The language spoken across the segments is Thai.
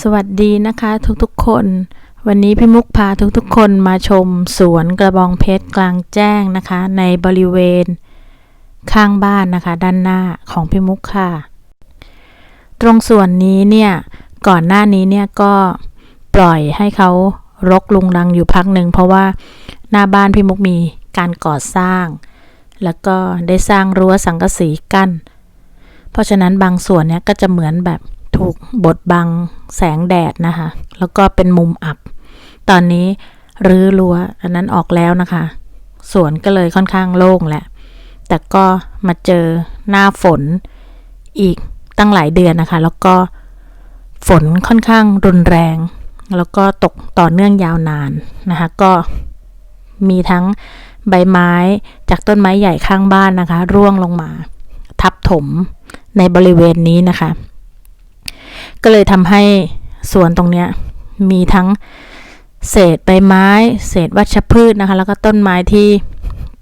สวัสดีนะคะทุกๆคน วันนี้พี่มุกพาทุกๆคนมาชมสวนกระบองเพชรกลางแจ้งนะคะ ในบริเวณข้างบ้านนะคะ ด้านหน้าของพี่มุกค่ะ ตรงส่วนนี้เนี่ย ก่อนหน้านี้เนี่ยก็ปล่อยให้เขารกลุงรังอยู่พักหนึ่งเพราะว่าหน้าบ้านพี่มุกมีการก่อสร้าง แล้วก็ได้สร้างรั้วสังกะสีกั้นเพราะฉะนั้นบางส่วนเนี่ยก็จะเหมือนแบบ ถูกบดบังแสงแดดนะคะ แล้วก็เป็นมุมอับ ตอนนี้รื้อรั้วอันนั้นออกแล้วนะคะสวนก็เลยค่อนข้างโล่งแหละ แต่ก็มาเจอหน้าฝนอีกตั้งหลายเดือนนะคะ แล้วก็ฝนค่อนข้างรุนแรง แล้วก็ตกต่อเนื่องยาวนานนะคะ ก็มีทั้งใบไม้จากต้นไม้ใหญ่ข้างบ้านนะคะ ร่วงลงมา ทับถมในบริเวณนี้นะคะ ก็เลยทำให้สวนตรงเนี้ยมีทั้งเศษใบไม้ เศษวัชพืชนะคะ แล้วก็ต้นไม้ที่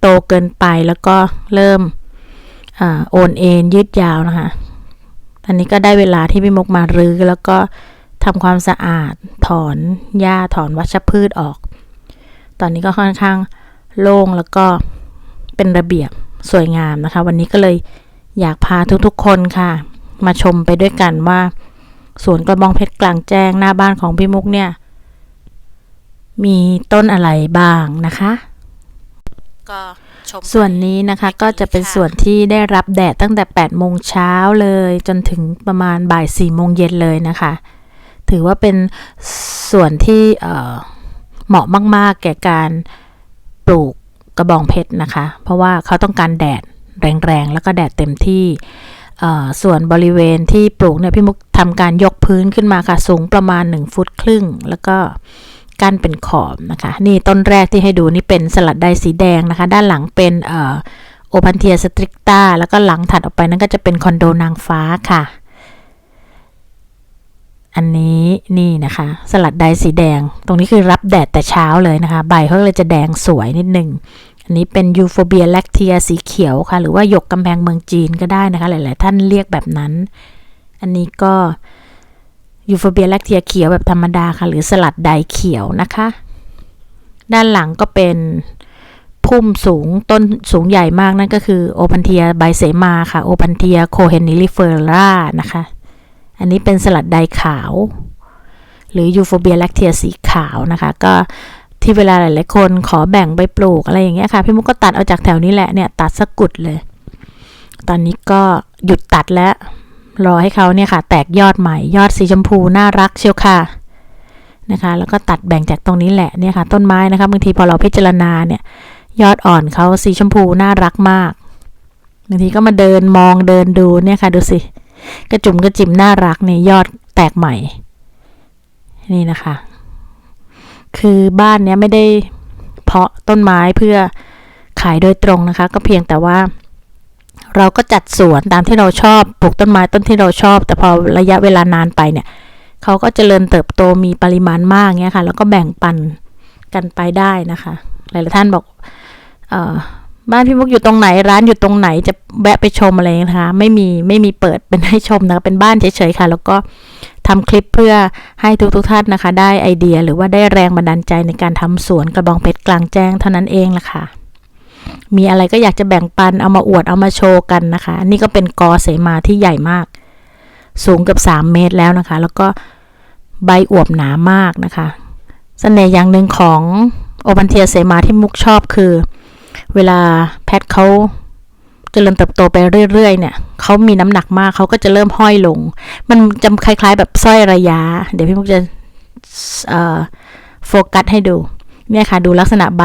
โตเกินไปแล้วก็เริ่มอโอนเอ็นยืดยาวนะคะอันนี้ก็ได้เวลาที่พี่มกมารื้อแล้วก็ทำความสะอาดถอนหญ้าถอนวัชพืชออก ตอนนี้ก็ค่อนข้างโล่งแล้วก็เป็นระเบียบสวยงามนะคะ วันนี้ก็เลยอยากพาทุกๆคนค่ะ มาชมไปด้วยกันว่า สวนกระบองเพชรกลางแจ้งหน้าบ้านของพี่มุกเนี่ย มีต้นอะไรบ้างนะคะก็ชมส่วนนี้นะคะก็จะเป็นส่วนที่ได้รับแดดตั้งแต่8โมงเช้าเลย จนถึงประมาณบ่าย4โมงเย็นเลยนะคะ ถือว่าเป็นส่วนที่เอ่อเหมาะมาก ๆ แก่การปลูกกระบองเพชรนะคะ เพราะว่าเขาต้องการแดดแรง ๆ แล้วก็แดดเต็มที่เอ่อ ส่วนบริเวณที่ปลูกเนี่ยพี่มุกทำการยกพื้นขึ้นมาค่ะ สูงประมาณ 1 ฟุตครึ่ง แล้วก็กั้นเป็นขอบนะคะ นี่ต้นแรกที่ให้ดูนี่เป็นสลัดใดสีแดงนะคะ ด้านหลังเป็นโอพันเทียสตริกตาแล้วก็หลังถัดออกไปนั่นก็จะเป็นคอนโดนางฟ้าค่ะ อันนี้นี่นะคะ สลัดใดสีแดง ตรงนี้คือรับแดดแต่เช้าเลยนะคะ ใบเขาเลยจะแดงสวยนิดนึง อันนี้เป็นยูโฟเบียแลคเทียสีเขียวค่ะ หรือว่าหยกกำแพงเมืองจีนก็ได้นะคะ หลาย ๆ ท่านเรียกแบบนั้น อันนี้ก็ยูโฟเบียแลคเทียเขียวแบบธรรมดาค่ะ หรือสลัดใดเขียวนะคะ ด้านหลังก็เป็นพุ่มสูงต้นสูงใหญ่มากนั่นก็คือโอพันเทียใบเสมาค่ะโอพันเทียโคเฮนิลิเฟอร่านะคะ อันนี้เป็นสลัดใดขาว หรือยูโฟเบียแลคเทียสีขาวนะคะ ก็ ที่เวลาหลายๆคนขอแบ่งไปปลูกอะไรอย่างเงี้ยค่ะพี่มุกก็ตัดเอาจากแถวนี้แหละเนี่ยตัดสกกุดเลย ตอนนี้ก็หยุดตัดแล้ว รอให้เขาเนี่ยค่ะ แตกยอดใหม่ยอดสีชมพูน่ารักเชียวค่ะนะคะ แล้วก็ตัดแบ่งจากตรงนี้แหละเนี่ยค่ะ ต้นไม้นะคะบางทีพอเราพิจารณาเนี่ย ยอดอ่อนเขาสีชมพูน่ารักมากบางทีก็มาเดินมองเดินดูเนี่ยค่ะ ดูสิกระจุ่มกระจิ๋มน่ารักนี่ยอดแตกใหม่ นี่นะคะ คือบ้านเนี้ยไม่ได้เพาะต้นไม้เพื่อขายโดยตรงนะคะ ก็เพียงแต่ว่า เราก็จัดสวนตามที่เราชอบปลูกต้นไม้ต้นที่เราชอบ แต่พอระยะเวลานานไปเนี่ยเขาก็เจริญเติบโตมีปริมาณมากเงี้ยค่ะ แล้วก็แบ่งปันกันไปได้นะคะ หลายๆท่านบอกเออ บ้านพี่มุกอยู่ตรงไหนร้านอยู่ตรงไหนจะแวะไปชมอะไรนะคะ ไม่มีไม่มีเปิดเป็นให้ชมนะคะเป็นบ้านเฉยๆค่ะ แล้วก็ทำคลิปเพื่อให้ทุกๆท่านนะคะ ได้ไอเดียหรือว่าได้แรงบันดาลใจในการทำสวนกระบองเพชรกลางแจ้งเท่านั้นเองละค่ะ มีอะไรก็อยากจะแบ่งปันเอามาอวดเอามาโชว์กันนะคะ อันนี้ก็เป็นกอเสมาที่ใหญ่มาก สูงเกือบ3 เมตรแล้วนะคะ แล้วก็ใบอวบหนามากนะคะสเสน่ห์อย่างหนึ่งของโอปันเทียเสมาที่มุกชอบคือ เวลาแพทเขาเจริญเติบโตไปเรื่อยๆ เนี่ย เขามีน้ำหนักมาก เขาก็จะเริ่มห้อยลง มันจะคล้าย ๆ แบบสร้อยระยะ เดี๋ยวพี่มุกจะโฟกัสให้ดู เนี่ยค่ะ ดูลักษณะใบ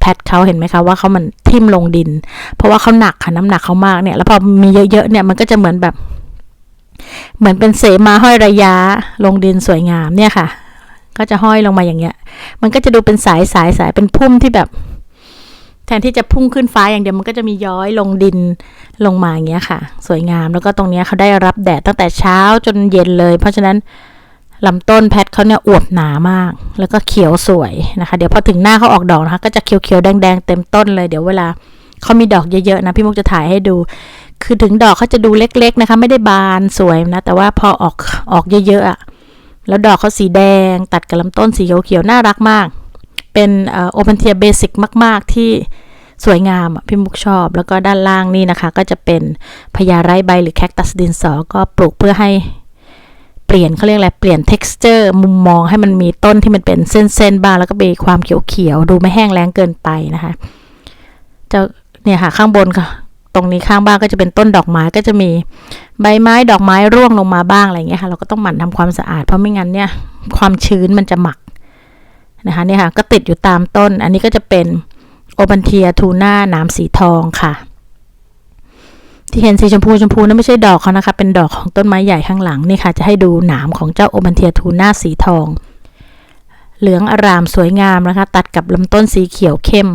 แพทเขาเห็นไหมคะว่าเขามันทิ่มลงดิน เพราะว่าเขาหนักค่ะน้ำหนักเขามากเนี่ย แล้วพอมีเยอะๆ เนี่ย มันก็จะเหมือนแบบ เหมือนเป็นเสมาห้อยระยะลงดินสวยงาม เนี่ยค่ะ ก็จะห้อยลงมาอย่างเงี้ย มันก็จะดูเป็นสายสายสายเป็นพุ่มที่แบบ แทนที่จะพุ่งขึ้นฟ้าอย่างเดียวมันก็จะมีย้อยลงดินลงมาอย่างเงี้ยค่ะ สวยงามแล้วก็ตรงเนี้ยเขาได้รับแดดตั้งแต่เช้าจนเย็นเลย เพราะฉะนั้นลำต้นแพทเขาเนี่ยอวบหนามาก แล้วก็เขียวสวยนะคะ เดี๋ยวพอถึงหน้าเขาออกดอกนะคะก็จะเขียวๆแดงๆเต็มต้นเลยเดี๋ยวเวลาเขามีดอกเยอะๆนะพี่มุกจะถ่ายให้ดู คือถึงดอกเขาจะดูเล็กๆนะคะ ไม่ได้บานสวยนะ แต่ว่าพอออกออกเยอะๆอะแล้วดอกเขาสีแดงตัดกับลำต้นสีเขียวๆน่ารักมาก เป็นโอเ n นเทียเบสิกมาก ๆ ที่สวยงามพี่มุกชอบ แล้วก็ด้านล่างนี่นะคะ ก็จะเป็นพญาไร้ใบหรือแคคตัสดินสอ ก็ปลูกเพื่อให้เปลี่ยนเขาเรียกอะไร เปลี่ยน texture มุมมองให้มันมีต้นที่มันเป็นเส้นๆบ้าง แล้วก็มีความเขียวๆ ดูไม่แห้งแล้งเกินไปนะคะจะเนี่ยค่ะข้างบนค่ะ ตรงนี้ข้างบ้านก็จะเป็นต้นดอกไม้ก็จะมีใบไม้ดอกไม้ร่วงลงมาบ้างอะไรเงี้ยค่ะ เราก็ต้องหมั่นทำความสะอาดเพราะไม่งั้นเนี่ยความชื้นมันจะหมัก นะคะเนี่ยค่ะก็ติดอยู่ตามต้น อันนี้ก็จะเป็นโอบันเทียทูน่าหนามสีทองค่ะ ที่เห็นสีชมพูชมพูนั่นไม่ใช่ดอกเขานะคะ เป็นดอกของต้นไม้ใหญ่ข้างหลังนี่ค่ะ จะให้ดูหนามของเจ้าโอบันเทียทูน่าสีทอง เหลืองอารามสวยงามนะคะ ตัดกับลำต้นสีเขียวเข้ม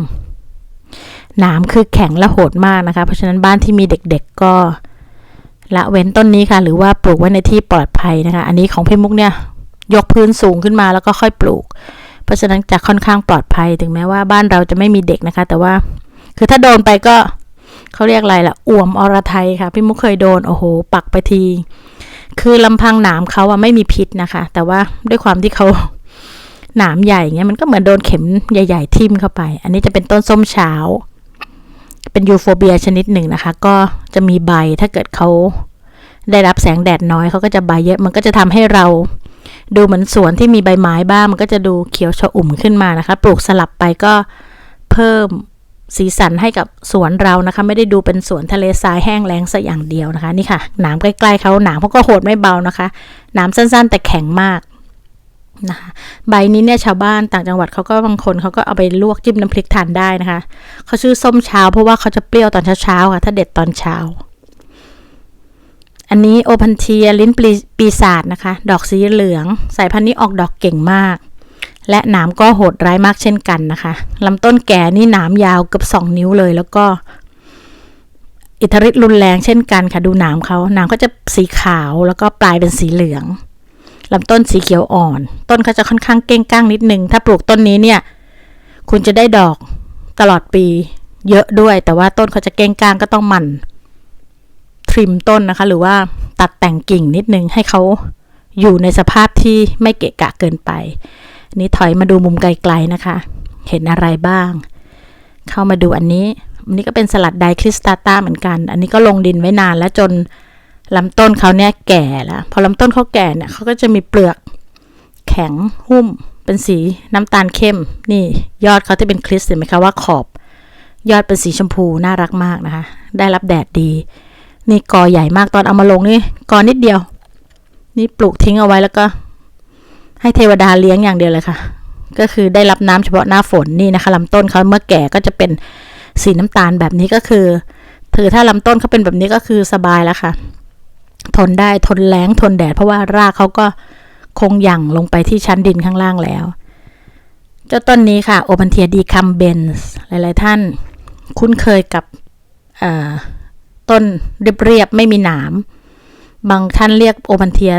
หนามคือแข็งและโหดมากนะคะ เพราะฉะนั้นบ้านที่มีเด็กๆก็ละเว้นต้นนี้ค่ะ หรือว่าปลูกไว้ในที่ปลอดภัยนะคะ อันนี้ของพี่มุกเนี่ย ยกพื้นสูงขึ้นมาแล้วก็ค่อยปลูก เพราะฉะนั้นจะค่อนข้างปลอดภัยถึงแม้ว่าบ้านเราจะไม่มีเด็กนะคะ แต่ว่า คือถ้าโดนไปก็เขาเรียกอะไรล่ะอ่วมอรไทยค่ะ พี่มุกเคยโดนโอ้โห ปักไปที คือลำพังหนามเขาอะไม่มีพิษนะคะ แต่ว่าด้วยความที่เขาหนามใหญ่เงี้ยมันก็เหมือนโดนเข็มใหญ่ ๆ ทิ่มเข้าไป อันนี้จะเป็นต้นส้มเช้า เป็นยูโฟเบียชนิดหนึ่งนะคะ ก็จะมีใบถ้าเกิดเขาได้รับแสงแดดน้อยเขาก็จะใบเยอะ มันก็จะทำให้เรา ดูเหมือนสวนที่มีใบไม้บ้างมันก็จะดูเขียวชอุ่มขึ้นมานะคะ ปลูกสลับไปก็เพิ่มสีสันให้กับสวนเรานะคะ ไม่ได้ดูเป็นสวนทะเลทรายแห้งแล้งซะอย่างเดียวนะคะ นี่ค่ะหนามใกล้ๆเขาหนามเขาก็โหดไม่เบานะคะหนามสั้นๆ แต่แข็งมากนะคะใบนี้เนี่ยชาวบ้านต่างจังหวัดเขาก็บางคนเขาก็เอาไปลวกจิ้มน้ำพริกทานได้นะคะเขาชื่อส้มเช้าเพราะว่าเขาจะเปรี้ยวตอนเช้าๆค่ะ ถ้าเด็ดตอนเช้า อันนี้โอพันเทียลิ้นปีปีศาจนะคะ ดอกสีเหลือง สายพันธุ์นี้ออกดอกเก่งมาก และหนามก็โหดร้ายมากเช่นกันนะคะลำต้นแก่นี่หนามยาวเกือบสองนิ้วเลย แล้วก็ อิทธิฤทธิ์รุนแรงเช่นกันค่ะ ดูหนามเขาหนามก็จะสีขาวแล้วก็ปลายเป็นสีเหลืองลำต้นสีเขียวอ่อน ต้นเขาจะค่อนข้างเก้งก้างนิดนึง ถ้าปลูกต้นนี้เนี่ย คุณจะได้ดอกตลอดปี เยอะด้วย แต่ว่าต้นเขาจะเก้งก้างก็ต้องหมัน ทริมต้นนะคะ หรือว่าตัดแต่งกิ่งนิดนึงให้เขาอยู่ในสภาพที่ไม่เกะกะเกินไป นี่ถอยมาดูมุมไกลๆนะคะ เห็นอะไรบ้าง เข้ามาดูอันนี้อันนี้ก็เป็นสลัดไดคริสตาตาเหมือนกัน อันนี้ก็ลงดินไว้นานแล้วจนลำต้นเขาเนี่ยแก่แล้ว พอลำต้นเขาแก่เนี่ยเขาก็จะมีเปลือกแข็งหุ้มเป็นสีน้ำตาลเข้ม นี่ยอดเขาที่เป็นคริสเห็นไหมคะว่าขอบ ยอดเป็นสีชมพูน่ารักมากนะคะ ได้รับแดดดี นี่กอใหญ่มากตอนเอามาลงนี่กอนิดเดียว นี่ปลูกทิ้งเอาไว้แล้วก็ ให้เทวดาเลี้ยงอย่างเดียวเลยค่ะ ก็คือได้รับน้ำเฉพาะหน้าฝนนี่นะคะลำต้นเขาเมื่อแก่ก็จะเป็นสีน้ำตาลแบบนี้ก็คือถือถ้าลำต้นเขาเป็นแบบนี้ก็คือสบายแล้วค่ะ ทนได้ทนแรงทนแดดเพราะว่ารากเขาก็คงหยั่งลงไปที่ชั้นดินข้างล่างแล้ว เจ้าต้นนี้ค่ะโอพันเทียดีคัมเบนส์หลาย ๆ ท่าน คุ้นเคยกับ ต้นเรียบๆไม่มีหนาม บางท่านเรียกโอพันเทีย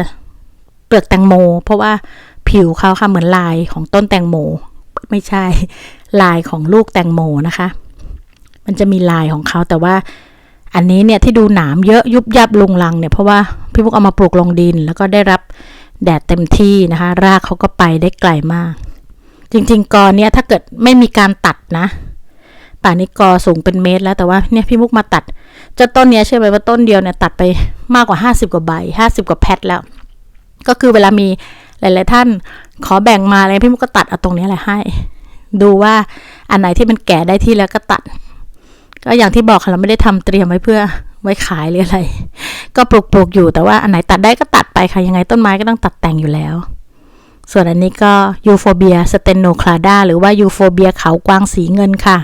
เปลือกแตงโม เพราะว่าผิวเขาค่ะเหมือนลายของต้นแตงโม ไม่ใช่ ลายของลูกแตงโมนะคะ มันจะมีลายของเขาแต่ว่า อันนี้เนี่ยที่ดูหนามเยอะยุบยับลุงลังเนี่ยเพราะว่าพี่พวกเอามาปลูกลงดิน แล้วก็ได้รับแดดเต็มที่นะคะ รากเขาก็ไปได้ไกลมาก จริงๆกอเนี่ยถ้าเกิดไม่มีการตัดนะ ป่านี้กอสูงเป็นเมตรแล้วแต่ว่าเนี่ยพี่มุกมาตัด จ้าต้นนี้เชื่อไหมว่าต้นเดียวเนี่ยตัดไปมากกว่า 50 กว่าใบ 50 กว่าแพทแล้ว ก็คือเวลามีหลาย ๆ ท่านขอแบ่งมาอะไรพี่มุกก็ตัดเอาตรงนี้แหละให้ ดูว่าอันไหนที่มันแก่ได้ที่แล้วก็ตัด ก็อย่างที่บอกค่ะเราไม่ได้ทำเตรียมไว้เพื่อไว้ขายหรืออะไร ก็ปลูกปลูกอยู่แต่ว่าอันไหนตัดได้ก็ตัดไปค่ะยังไงต้นไม้ก็ต้องตัดแต่งอยู่แล้ว ส่วนอันนี้ก็ยูโฟเบียสเตนโนคลาดาหรือว่ายูโฟเบียเขากวางสีเงินค่ะ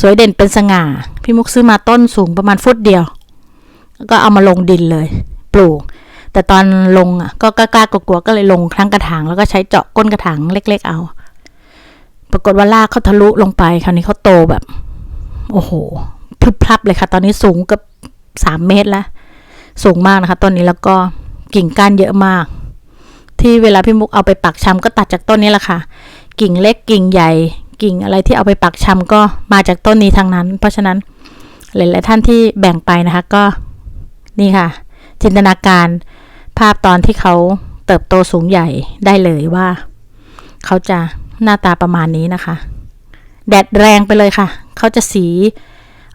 สวยเด่นเป็นสง่า พี่มุกซื้อมาต้นสูงประมาณฟุตเดียว ก็เอามาลงดินเลย ปลูก แต่ตอนลงอะก็กล้ากลัวๆก็เลยลงครั้งกระถางแล้วก็ใช้เจาะก้นกระถางเล็ก ๆ เอา ปรากฏว่าลากเขาทะลุลงไป คราวนี้เขาโตแบบ โอ้โหพรึบพับเลยค่ะ ตอนนี้สูงกับสามเมตรแล้ว สูงมากนะคะต้นนี้แล้วก็กิ่งก้านเยอะมาก ที่เวลาพี่มุกเอาไปปักชำก็ตัดจากต้นนี้แหละค่ะ กิ่งเล็กกิ่งใหญ่ กิ่งอะไรที่เอาไปปักชำก็มาจากต้นนี้ทั้งนั้น เพราะฉะนั้น หลายๆท่านที่แบ่งไปนะคะก็นี่ค่ะ จินตนาการภาพตอนที่เขาเติบโตสูงใหญ่ได้เลยว่า เขาจะหน้าตาประมาณนี้นะคะ แดดแรงไปเลยค่ะ เขาจะสี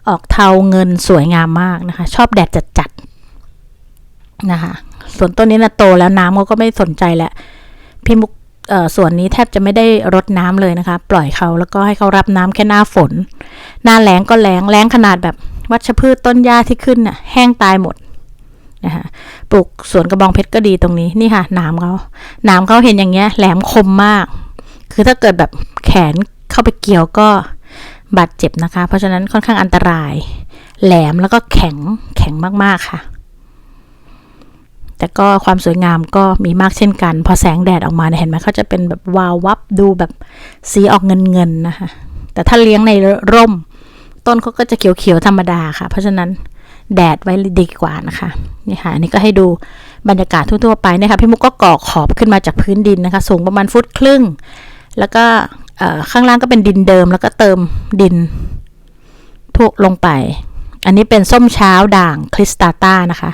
ออกเทาเงินสวยงามมากนะคะ ชอบแดดจัดๆนะคะ ส่วนต้นนี้นะโตแล้วน้ำเขาก็ไม่สนใจแหล้วพี่มุก ส่วนนี้แทบจะไม่ได้รดน้ำเลยนะคะ ปล่อยเขาแล้วก็ให้เขารับน้ำแค่หน้าฝน หน้าแล้งก็แล้งแล้งขนาดแบบวัชพืชต้นหญ้าที่ขึ้นน่ะแห้งตายหมดนะคะปลูกสวนกระบองเพชรก็ดีตรงนี้นี่ค่ะหนามเขาหนามเขาเห็นอย่างเงี้ยแหลมคมมาก คือถ้าเกิดแบบแขนเข้าไปเกี่ยวก็บาดเจ็บนะคะ เพราะฉะนั้นค่อนข้างอันตราย แหลมแล้วก็แข็งแข็งมากๆค่ะ แต่ก็ความสวยงามก็มีมากเช่นกัน พอแสงแดดออกมาเห็นไหมเขาจะเป็นแบบวาววับดูแบบสีออกเงินเงินนะคะแต่ถ้าเลี้ยงในร่ม ต้นเขาก็จะเขียวๆธรรมดาค่ะ เพราะฉะนั้นแดดไว้ดีกว่านะคะนี่ค่ะอันนี้ก็ให้ดูบรรยากาศทั่วๆไปนะคะพี่มุกก็ก่อขอบขึ้นมาจากพื้นดินนะคะ สูงประมาณฟุตครึ่ง แล้วก็ข้างล่างก็เป็นดินเดิมแล้วก็เติมดินทุกลงไป อันนี้เป็นส้มเช้าด่างคริสตาต้านะคะ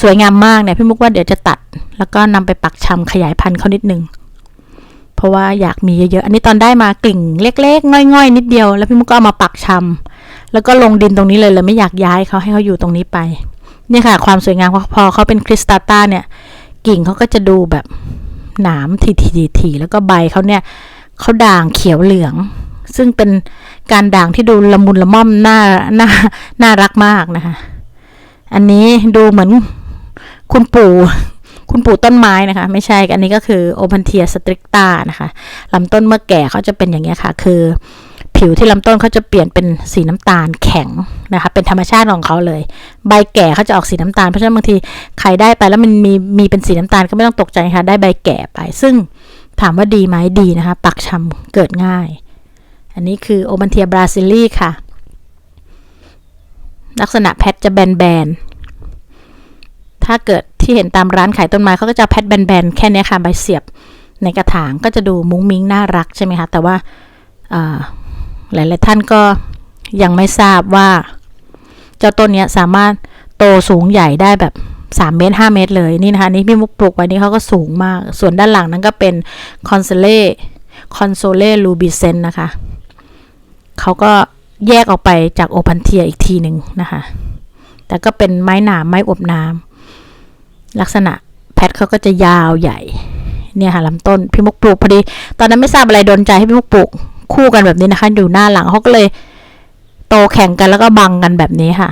สวยงามมากเนี่ยพี่มุกว่าเดี๋ยวจะตัด แล้วก็นำไปปักชำขยายพันธุ์เขานิดนึง เพราะว่าอยากมีเยอะๆ อันนี้ตอนได้มากลิ่งเล็ก ๆ ง่อยๆ นิดเดียว แล้วพี่มุกก็เอามาปักชำแล้วก็ลงดินตรงนี้เลยเลยไม่อยากย้ายเขาให้เขาอยู่ตรงนี้ไป เนี่ยค่ะ ความสวยงามพอเขาเป็นคริสตาต้าเนี่ย กิ่งเขาก็จะดูแบบหนามทีๆๆแล้วก็ใบเขาเนี่ยเขาด่างเขียวเหลือง ซึ่งเป็นการด่างที่ดูละมุนละม่อมน่าน่าน่ารักมากนะคะ อันนี้ดูเหมือนคุณปู่คุณปู่ต้นไม้นะคะ ไม่ใช่ อันนี้ก็คือโอพันเทียสตริกตานะคะลำต้นเมื่อแก่เขาจะเป็นอย่างนี้ยค่ะ คือ ผิวที่ลำต้นเขาจะเปลี่ยนเป็นสีน้ำตาลแข็งนะคะ เป็นธรรมชาติของเขาเลย ใบแก่เขาจะออกสีน้ำตาล เพราะฉะนั้นบางทีใครได้ไปแล้วมันมีมีเป็นสีน้ำตาลก็ไม่ต้องตกใจค่ะ ได้ใบแก่ไป ซึ่งถามว่าดีไหมดีนะคะ ปักชำเกิดง่าย อันนี้คือโอมันเทียบราซิลีค่ะ ลักษณะแพทจะแบนๆ ถ้าเกิดที่เห็นตามร้านขายต้นไม้เขาก็จะแพทแบนๆ แค่นี้ค่ะใบเสียบในกระถางก็จะดูมุ้งมิ้งน่ารักใช่ไหมคะ แต่ว่าอ่าหลายๆท่านก็ยังไม่ทราบว่า เจ้าต้นนี้สามารถโตสูงใหญ่ได้แบบ3เมตร5เมตรเลยนี่นะคะนี่พี่มุกปลูกไว้นี่เขาก็สูงมาก ส่วนด้านหลังนั้นก็เป็นคอนโซเล่คอนโซเล่ลูบิเซนนะคะ เขาก็แยกออกไปจากโอพันเทียอีกทีหนึ่งนะคะ แต่ก็เป็นไม้หนามไม้อบน้ำลักษณะแพทเขาก็จะยาวใหญ่ เนี่ยค่ะลำต้นพี่มุกปลูกพอดี ตอนนั้นไม่ทราบอะไรโดนใจให้พี่มุกปลูกคู่กันแบบนี้นะคะ อยู่หน้าหลังเขาก็เลยโตแข่งกันแล้วก็บังกันแบบนี้ค่ะ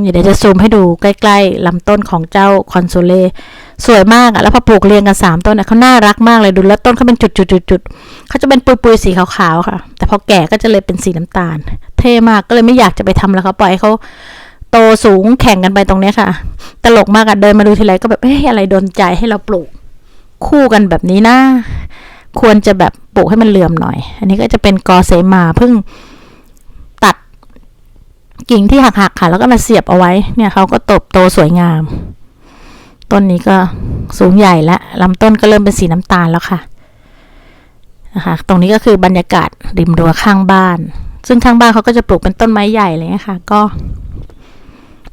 เดี๋ยวจะซูมให้ดูใกล้ ๆลำต้นของเจ้าคอนโซเล่ สวยมากอะแล้วพอปลูกเรียงกันสามต้นอะเขาน่ารักมากเลยดูแล้วต้นเขาเป็นจุดๆๆเขาจะเป็นปุยๆสีขาวๆค่ะ แต่พอแก่ก็จะเลยเป็นสีน้ำตาล เท่มากก็เลยไม่อยากจะไปทำแล้วเขาปล่อยเขาโตสูงแข่งกันไปตรงเนี้ยค่ะ ตลกมากอะเดินมาดูทีไรก็แบบเฮ้ยอะไรโดนใจให้เราปลูก คู่กันแบบนี้นะควรจะแบบปลูกให้มันเหลื่อมหน่อย อันนี้ก็จะเป็นกอเสมาเพิ่งตัดกิ่งที่หักๆค่ะ แล้วก็มาเสียบเอาไว้ เนี่ยเขาก็โตบโตสวยงาม ต้นนี้ก็สูงใหญ่และลำต้นก็เริ่มเป็นสีน้ำตาลแล้วค่ะนะคะตรงนี้ก็คือบรรยากาศริมรั้วข้างบ้าน ซึ่งข้างบ้านเขาก็จะปลูกเป็นต้นไม้ใหญ่เลยนะคะก็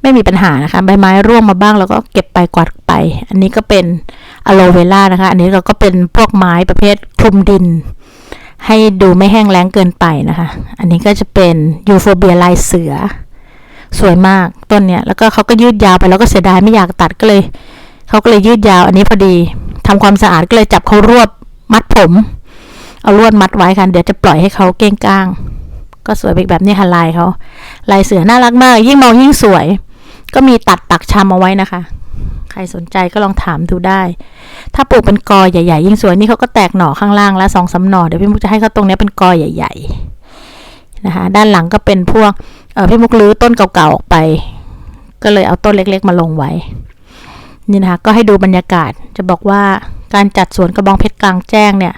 ไม่มีปัญหานะคะ ใบไม้ร่วงมาบ้างแล้วก็เก็บไปกวาดไป อันนี้ก็เป็นอะโลเวล่านะคะ อันนี้เราก็เป็นพวกไม้ประเภทคลุมดิน ให้ดูไม่แห้งแล้งเกินไปนะคะ อันนี้ก็จะเป็นยูโฟเบียลายเสือ สวยมากต้นเนี้ยแล้วก็เขาก็ยืดยาวไปแล้วก็เสียดายไม่อยากตัดก็เลย เขาก็เลยยืดยาวอันนี้พอดีทำความสะอาดก็เลยจับเขารวบมัดผม เอาลวดมัดไว้ค่ะเดี๋ยวจะปล่อยให้เขาเก้งก้าง ก็สวยแบบนี้ค่ะลายเขาลายเสือน่ารักมาก ยิ่งมองยิ่งสวย ก็มีตัดปักชำเอาไว้นะคะ ใครสนใจก็ลองถามดูได้ ถ้าปลูกเป็นกอใหญ่ๆยิ่งสวยนี่เขาก็แตกหน่อข้างล่างแล้วสองสาหน่อเดี๋ยวพี่มุกจะให้เขาตรงนี้เป็นกอใหญ่ ๆนะคะ ด้านหลังก็เป็นพวกพี่มุกรื้อต้นเก่าๆออกไป ก็เลยเอาต้นเล็ก ๆ มาลงไว้ นี่นะคะก็ให้ดูบรรยากาศจะบอกว่าการจัดสวนกระบองเพชรกลางแจ้งเนี่ย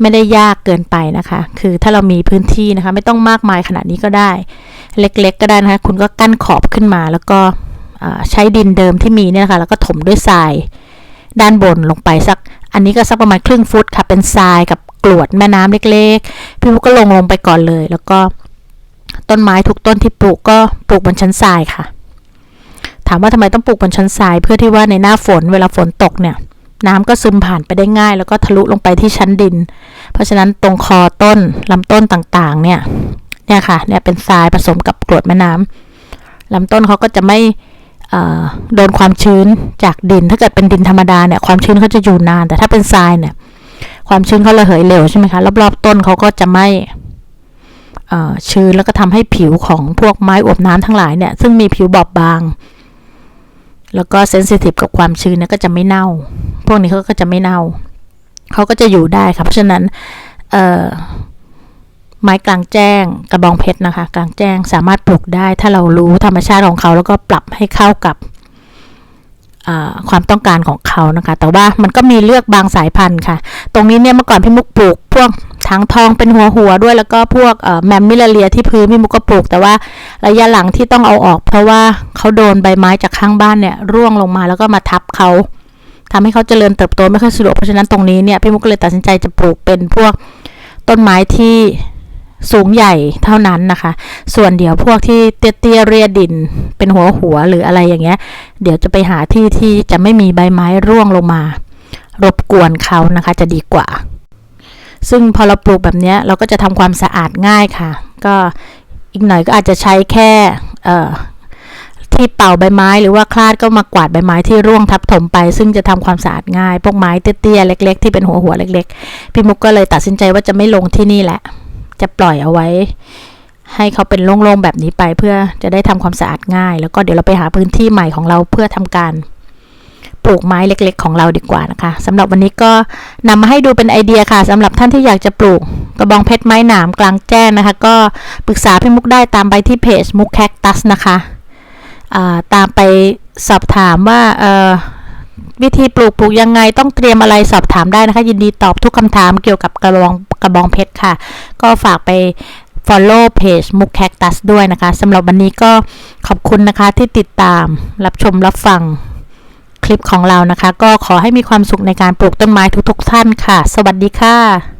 ไม่ได้ยากเกินไปนะคะ คือถ้าเรามีพื้นที่นะคะ ไม่ต้องมากมายขนาดนี้ก็ได้ เล็กๆ ก็ได้นะคะ คุณก็กั้นขอบขึ้นมาแล้วก็ใช้ดินเดิมที่มีเนี่ยนะคะแล้วก็ถมด้วยทรายด้านบนลงไปสัก อันนี้ก็สักประมาณครึ่งฟุตค่ะ เป็นทรายกับกรวดแม่น้ำเล็กๆ พี่มุกก็ลงลงไปก่อนเลย แล้วก็ต้นไม้ทุกต้นที่ปลูกก็ปลูกบนชั้นทรายค่ะ ถามว่าทำไมต้องปลูกบนชั้นทราย เพื่อที่ว่าในหน้าฝนเวลาฝนตกเนี่ย น้ำก็ซึมผ่านไปได้ง่าย แล้วก็ทะลุลงไปที่ชั้นดิน เพราะฉะนั้นตรงคอต้นลำต้นต่างๆ เนี่ยเนี่ยค่ะเนี่ยเป็นทรายผสมกับกรวดแม่น้ำลำต้นเขาก็จะไม่เอ่อโดนความชื้นจากดิน ถ้าเกิดเป็นดินธรรมดาเนี่ยความชื้นเขาจะอยู่นาน แต่ถ้าเป็นทรายเนี่ย ความชื้นเขาระเหยเร็วใช่ไหมคะรอบๆต้นเขาก็จะไม่เอ่อชื้นแล้วก็ทำให้ผิวของพวกไม้อวบน้ำทั้งหลายเนี่ย ซึ่งมีผิวบอบบาง แล้วก็เซนซิทีฟกับความชื้นเนี่ยก็จะไม่เน่า พวกนี้เขาก็จะไม่เน่า เขาก็จะอยู่ได้ครับเพราะฉะนั้นเออไม้กลางแจ้งกระบองเพชรนะคะ กลางแจ้งสามารถปลูกได้ ถ้าเรารู้ธรรมชาติของเขา แล้วก็ปรับให้เข้ากับความต้องการของเขานะคะ แต่ว่ามันก็มีเลือกบางสายพันธุ์ค่ะ ตรงนี้เนี่ยเมื่อก่อนพี่มุกปลูกพวก ทางทองเป็นหัวหัวด้วยแล้วก็พวกแมมมิลาเลียที่พื้นพี่มุกก็ปลูก แต่ว่าระยะหลังที่ต้องเอาออก เพราะว่าเขาโดนใบไม้จากข้างบ้านเนี่ยร่วงลงมาแล้วก็มาทับเขาทำให้เขาเจริญเติบโตไม่ค่อยสะดวกเพราะฉะนั้นตรงนี้เนี่ยพี่มุกก็เลยตัดสินใจจะปลูกเป็นพวกต้นไม้ที่สูงใหญ่เท่านั้นนะคะ ส่วนเดี๋ยวพวกที่เตี้ยเรียดินเป็นหัวหัวหรืออะไรอย่างเงี้ย เดี๋ยวจะไปหาที่ที่จะไม่มีใบไม้ร่วงลงมา รบกวนเขานะคะจะดีกว่า ซึ่งพอเราปลูกแบบนี้เราก็จะทำความสะอาดง่ายค่ะ ก็อีกหน่อยก็อาจจะใช้แค่เที่เป่าใบไม้หรือว่าคลาดก็มากวาดใบไม้ที่ร่วงทับถมไป ซึ่งจะทำความสะอาดง่าย พวกไม้เตี้ยๆเล็ก ๆ ที่เป็นหัวหัวๆเล็ก ๆ พี่มุกก็เลยตัดสินใจว่าจะไม่ลงที่นี่แหละ จะปล่อยเอาไว้ ให้เขาเป็นโล่งๆแบบนี้ไปเพื่อจะได้ทำความสะอาดง่าย แล้วก็เดี๋ยวเราไปหาพื้นที่ใหม่ของเราเพื่อทำการ ปลูกไม้เล็ก ๆ ของเราดีกว่านะคะสำหรับวันนี้ก็นำมาให้ดูเป็นไอเดียค่ะสำหรับท่านที่อยากจะปลูกกระบองเพชรไม้หนามกลางแจ้งนะคะ ก็ปรึกษาพี่มุกได้ตามไปที่เพจมุกแคคตัสนะคะตามไปสอบถามว่าวิธีปลูกปลูกยังไงต้องเตรียมอะไรสอบถามได้นะคะ ยินดีตอบทุกคำถามเกี่ยวกับกระบองกระบองเพชรค่ะ ก็ฝากไป follow page มุกแคคตัสด้วยนะคะสำหรับวันนี้ก็ขอบคุณนะคะที่ติดตามรับชมรับฟัง ลิปของเรานะคะ ก็ขอให้มีความสุขในการปลูกต้นไม้ทุกๆท่านค่ะ สวัสดีค่ะ